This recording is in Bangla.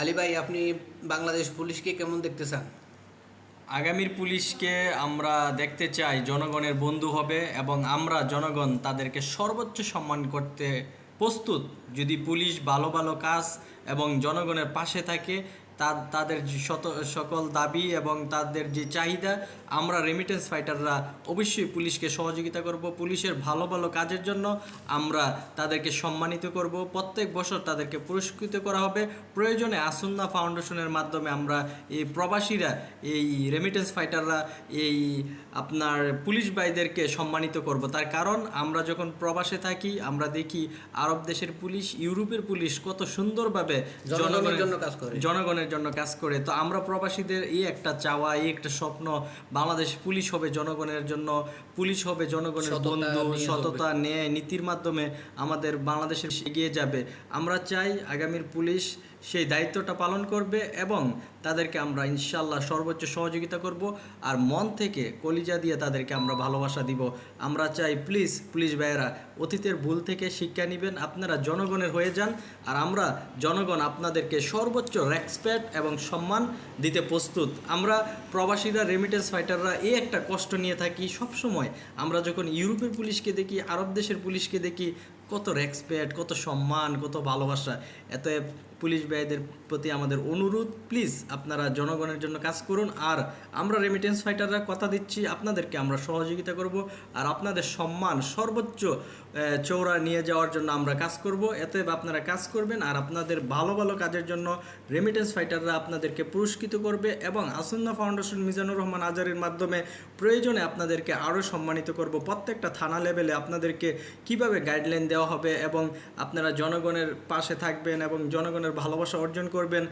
আলী ভাই, আপনি বাংলাদেশ পুলিশকে কেমন দেখতে চান? আগামীর পুলিশকে আমরা দেখতে চাই জনগণের বন্ধু হবে এবং আমরা জনগণ তাদেরকে সর্বোচ্চ সম্মান করতে প্রস্তুত। যদি পুলিশ ভালো ভালো কাজ এবং জনগণের পাশে থাকে তাদের শত, সকল দাবি এবং তাদের যে চাহিদা, আমরা রেমিটেন্স ফাইটাররা অবশ্যই পুলিশকে সহযোগিতা করব। পুলিশের ভালো ভালো কাজের জন্য আমরা তাদেরকে সম্মানিত করব। প্রত্যেক বছর তাদেরকে পুরস্কৃত করা হবে। প্রয়োজনে আসুন্না ফাউন্ডেশনের মাধ্যমে আমরা এই প্রবাসীরা, এই রেমিটেন্স ফাইটাররা এই আপনার পুলিশ ভাইদেরকে সম্মানিত করব। তার কারণ, আমরা যখন প্রবাসে থাকি, আমরা দেখি আরব দেশের পুলিশ, ইউরোপের পুলিশ কত সুন্দরভাবে জনগণের জন্য কাজ করে। জনগণের জন্য কাজ করে। তো আমরা প্রবাসীদের এই একটা চাওয়া এই একটা স্বপ্ন বাংলাদেশ পুলিশ হবে জনগণের জন্য পুলিশ হবে জনগণের বন্ধু সততা ন্যায় নীতির মাধ্যমে আমাদের বাংলাদেশে এগিয়ে যাবে। আমরা চাই আগামীর পুলিশ সেই দায়িত্বটা পালন করবে এবং তাদেরকে আমরা ইনশাল্লাহ সর্বোচ্চ সহযোগিতা করব আর মন থেকে কলিজা দিয়ে তাদেরকে আমরা ভালোবাসা দিব। আমরা চাই প্লিজ পুলিশ ভাইয়েরা, অতীতের ভুল থেকে শিক্ষা নেবেন, আপনারা জনগণের হয়ে যান আর আমরা জনগণ আপনাদেরকে সর্বোচ্চ রেসপেক্ট এবং সম্মান দিতে প্রস্তুত। আমরা প্রবাসীরা রেমিটেন্স ফাইটাররা এই একটা কষ্ট নিয়ে থাকি সব সময় আমরা যখন ইউরোপের পুলিশকে দেখি, আরব দেশের পুলিশকে দেখি কত রেসপেক্ট কত সম্মান, কত ভালোবাসা। এত পুলিশ ভাইদের প্রতি আমাদের অনুরোধ। প্লিজ আপনারা জনগণের জন্য কাজ করুন। আর আমরা রেমিটেন্স ফাইটাররা কথা দিচ্ছি। আপনাদেরকে আমরা সহযোগিতা করব। আর আপনাদের সম্মান সর্বোচ্চ চৌড়া নিয়ে যাওয়ার জন্য আমরা কাজ করব। এতএব আপনারা কাজ করবেন। আর আপনাদের ভালো ভালো কাজের জন্য রেমিটেন্স ফাইটাররা আপনাদেরকে পুরস্কৃত করবে এবং আসন্না ফাউন্ডেশন মিজানুর রহমান আজারের মাধ্যমে প্রয়োজনে আপনাদেরকে আরও সম্মানিত করব। প্রত্যেকটা থানা লেভেলে আপনাদেরকে কীভাবে গাইডলাইন দেওয়া হবে এবং আপনারা জনগণের পাশে থাকবেন এবং জনগণের ভালোবাসা অর্জন করবেন।